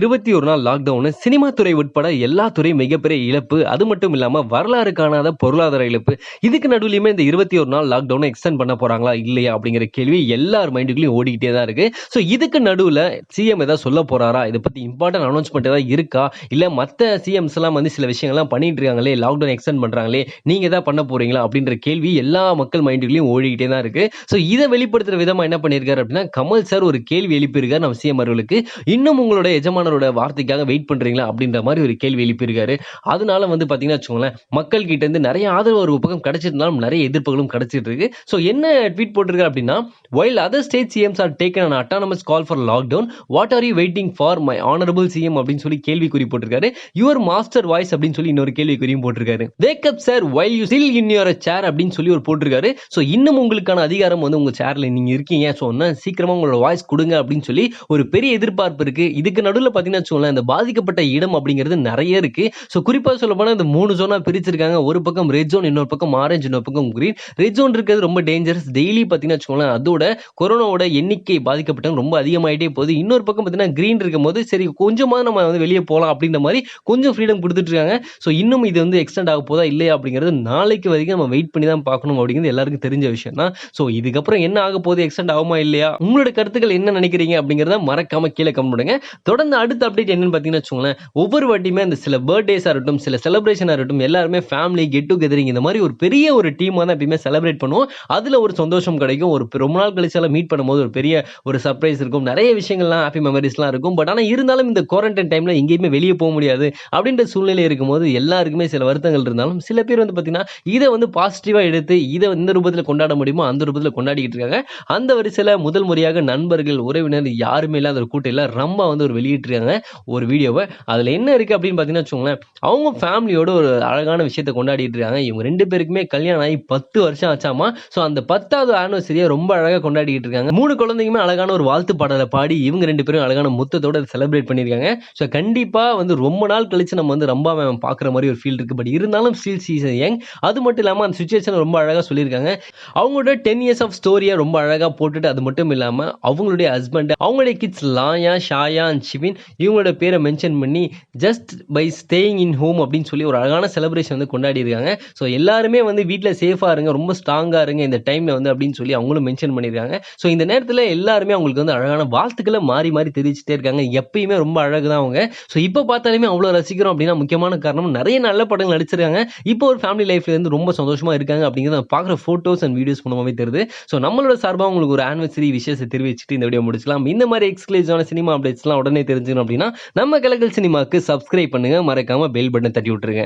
இருபத்தி ஒரு நாள் லாக்டவுன் சினிமா துறை உட்பட எல்லா துறை மிகப்பெரிய இழப்பு. அது மட்டும் இல்லாமல் வரலாறு காணாத பொருளாதார இழப்பு. இதுக்கு நடுவிலுமே இந்த இருபத்தி ஒரு நாள் லாக்டவுனை எக்ஸ்டெண்ட் பண்ண போறாங்களா இல்லையா அப்படிங்கிற கேள்வி எல்லார் மைண்டுகளையும் ஓடிக்கிட்டே தான் இருக்கு. ஸோ இதுக்கு நடுவில் சிஎம் ஏதாவது சொல்ல போறாரா? இதை பத்தி இம்பார்ட்டன்ட் அனௌன்ஸ்மெண்ட் ஏதாவது இருக்கா? இல்லை மற்ற சிஎம்ஸ் எல்லாம் வந்து சில விஷயங்கள்லாம் பண்ணிட்டு இருக்காங்களே லாக்டவுன் எக்ஸ்டெண்ட் பண்றாங்களே நீங்க ஏதாவது பண்ண போறீங்களா அப்படின்ற கேள்வி எல்லா மக்கள் மைண்டுகளையும் ஓடிக்கிட்டே தான் இருக்கு. ஸோ இதை வெளிப்படுத்துற விதமா என்ன பண்ணியிருக்காரு அப்படின்னா கமல் சார் ஒரு கேள்வி எழுப்பியிருக்காரு நம்ம சிஎம் அவர்களுக்கு. இன்னும் உங்களோட எஜமானரோட வார்த்தைக்காக வெயிட் பண்றீங்களா அப்படின்ற மாதிரி ஒரு கேள்வி எழுப்பியிருக்காரு. அதனால வந்து பாத்தீங்கன்னா வச்சுக்கோங்களேன் மக்கள் கிட்ட இருந்து நிறைய ஆதரவு ஒரு பக்கம் கிடைச்சிருந்தாலும் நிறைய எதிர்ப்புகளும் கிடைச்சிட்டு இருக்கு ஸோ என்ன ட்வீட் போட்டிருக்காரு அப்படின்னா while other state CMs are taken an autonomous call for lockdown what are you waiting for my honourable CM அப்படின்னு சொல்லி கேள்விக்குறி போட்டிருக்காரு. யுவர் மாஸ்டர் வாய்ஸ் அப்படின்னு சொல்லி இன்னொரு கேள்விக்குறியும் போட்டிருக்காரு. Wake up sir while you still in your chair அப்படின்னு சொல்லி ஒரு போட்டிருக்காரு. ஸோ இன்னும் உங்களுக்கான அதிகாரம் வந்து உங்க சேர்ல நீங்க இருக்கீங்க. ஸோ இன்னும் சீக்கிரமா உங்களோட வாய்ஸ் கொடுங்க அப்படின்னு சொல்லி ஒரு பெரிய எதிர்பார்ப்பு இருக்கு. இதுக்கு நடுவில் பார்த்தீங்கன்னா வச்சுக்கோங்களேன் இந்த பாதிக்கப்பட்ட இடம் அப்படிங்கிறது நிறைய இருக்கு. ஸோ குறிப்பாக சொல்ல போனால் இந்த மூணு ஜோனா பிரிச்சிருக்காங்க. ஒரு பக்கம் ரெட் ஜோன் இன்னொரு பக்கம் ஆரஞ்சு இன்னொரு பக்கம் கிரீன் ரெட் ஜோன் இருக்கிறது ரொம்ப டேஞ்சரஸ் டெய்லி பார்த்தீங்கன்னா வச்சுக்கோங்களேன் அதோட கொரோனாவோட எண்ணிக்கை பாதிக்கப்பட்டவங்க ரொம்ப அதிகமாயிட்டே போகுது. இன்னொரு பக்கம் பார்த்தீங்கன்னா கிரீன் இருக்கும் போது சரி கொஞ்சமாக நம்ம வந்து வெளியே போகலாம் அப்படின்ற மாதிரி கொஞ்சம் ஃப்ரீடம் கொடுத்துட்டு இருக்காங்க. ஸோ இன்னும் இது வந்து எக்ஸ்டெண்ட் ஆக போதா இல்லையா அப்படிங்கிறது நாளைக்கு வரைக்கும் நம்ம வெயிட் பண்ணி தான் பார்க்கணும் அப்படிங்கிறது எல்லாருக்கும் தெரிஞ்ச விஷயம் தான். ஸோ இதுக்கப்புறம் என்ன ஆக போகுது? எக்ஸ்டெண்ட் ஆகுமா இல்லையா? உங்களோட கருத்துக்கள் என்ன நினைக்கிறீங்க அப்படிங்கிறத மறக்காம கீழே கமெண்ட் பண்ணுங்க. தொடர்ந்து அடுத்த அப்டேட் என்னன்னு பார்த்தீங்கன்னா வச்சுக்கோங்களேன் ஒவ்வொரு வாட்டியுமே அந்த சில பர்த்டேஸாக இருக்கட்டும் சில செலிப்ரேஷனாக இருக்கட்டும் எல்லாருமே ஃபேமிலி கெட் டுகெதரிங் இந்த மாதிரி ஒரு பெரிய ஒரு டீமாக தான் எப்பயுமே செலிப்ரேட் பண்ணுவோம். அதில் ஒரு சந்தோஷம் கிடைக்கும். ஒரு ரொம்ப நாள் கழிச்சால மீட் பண்ணும்போது ஒரு பெரிய ஒரு சர்ப்ரைஸ் இருக்கும். நிறைய விஷயங்கள்லாம் ஹாப்பி மெமரிஸ்லாம் இருக்கும். பட் ஆனால் இருந்தாலும் இந்த குவாரண்டைன் டைமில் எங்கேயுமே வெளியே போக முடியாது. அப்படின்ற சூழ்நிலை இருக்கும்போது எல்லாருக்குமே சில வருத்தங்கள் இருந்தாலும் சில பேர் வந்து பார்த்தீங்கன்னா இதை வந்து பாசிட்டிவாக எடுத்து இதை இந்த ரூபத்தில் கொண்டாட முடியுமோ அந்த ரூபத்தில் கொண்டாடிக்கிட்டு இருக்காங்க. அந்த வரிசையில் முதல் முறையாக நண்பர்கள் உறவினர் யாருமே இல்லாத ஒரு கூட்டம் இல்லை ரொம்ப வந்து ஒரு பண்ணியிருக்காங்க ஒரு வீடியோவை. அதில் என்ன இருக்குது அப்படின்னு பார்த்தீங்கன்னா வச்சுக்கோங்களேன் அவங்க ஃபேமிலியோட ஒரு அழகான விஷயத்தை கொண்டாடிட்டு இருக்காங்க. இவங்க ரெண்டு பேருக்குமே கல்யாணம் ஆகி பத்து வருஷம் ஆச்சாமா? ஸோ அந்த பத்தாவது ஆனிவர்சரியை ரொம்ப அழகாக கொண்டாடிட்டு இருக்காங்க. மூணு குழந்தைங்களுமே அழகான ஒரு வாழ்த்து பாடலை பாடி இவங்க ரெண்டு பேரும் அழகான முத்தத்தோட செலிப்ரேட் பண்ணியிருக்காங்க. ஸோ கண்டிப்பாக வந்து ரொம்ப நாள் கழிச்சு நம்ம வந்து ரொம்ப பார்க்குற மாதிரி ஒரு ஃபீல் இருக்கு. பட் இருந்தாலும் ஸ்டில் சீசன் யங் அது மட்டும் இல்லாமல் அந்த சுச்சுவேஷன் ரொம்ப அழகாக சொல்லியிருக்காங்க. அவங்களோட டென் இயர்ஸ் ஆஃப் ஸ்டோரியை ரொம்ப அழகாக போட்டுட்டு அது மட்டும் இல்லாமல் அவங்களுடைய ஹஸ்பண்ட் அவங்களுடைய கிட்ஸ் லாயா ஷாயா அண்ட் ஷிவின் இவங்களோட பேரை மென்ஷன் பண்ணி just by staying in home அப்படின்னு சொல்லி ஒரு அழகான செலிப்ரேஷன் வந்து கொண்டாடி இருக்காங்க. ஸோ எல்லாருமே வந்து வீட்டில் சேஃபாக இருங்க ரொம்ப ஸ்ட்ராங்காக இருங்க இந்த டைமில் வந்து அப்படின்னு சொல்லி அவங்களும் மென்ஷன் பண்ணியிருக்காங்க ஸோ இந்த நேரத்தில் எல்லாருமே அவங்களுக்கு வந்து அழகான வாழ்த்துக்களை மாறி மாறி தெரிவிச்சுட்டே இருக்காங்க. எப்பயுமே ரொம்ப அழகு தான் அவங்க. ஸோ இப்போ பார்த்தாலுமே அவ்வளோ ரசிக்கிறோம் அப்படின்னா முக்கியமான காரணம் நிறைய நல்ல படங்கள் நடிச்சிருக்காங்க. இப்போ ஒரு ஃபேமிலி லைஃப்ல இருந்து ரொம்ப சந்தோஷமாக இருக்காங்க அப்படிங்கிறத பார்க்குற ஃபோட்டோஸ் அண்ட் வீடியோஸ் மூலமாகவே தெரியுது. ஸோ நம்மளோட சார்பாக உங்களுக்கு ஒரு ஆனிவர்சரி விஷயத்தை தெரிவிச்சுட்டு இந்த வீடியோ முடிச்சலாம் இந்த மாதிரி எக்ஸ்க்ளூசிவான சினிமா அப்டேட்ஸ்லாம் உடனே தெரிஞ்சுக்கணும் அப்படின்னா நம்ம கலகல் சினிமாக்கு சப்ஸ்கிரைப் பண்ணுங்க. மறக்காம பெல் பட்டன் தட்டி விட்டுருங்க.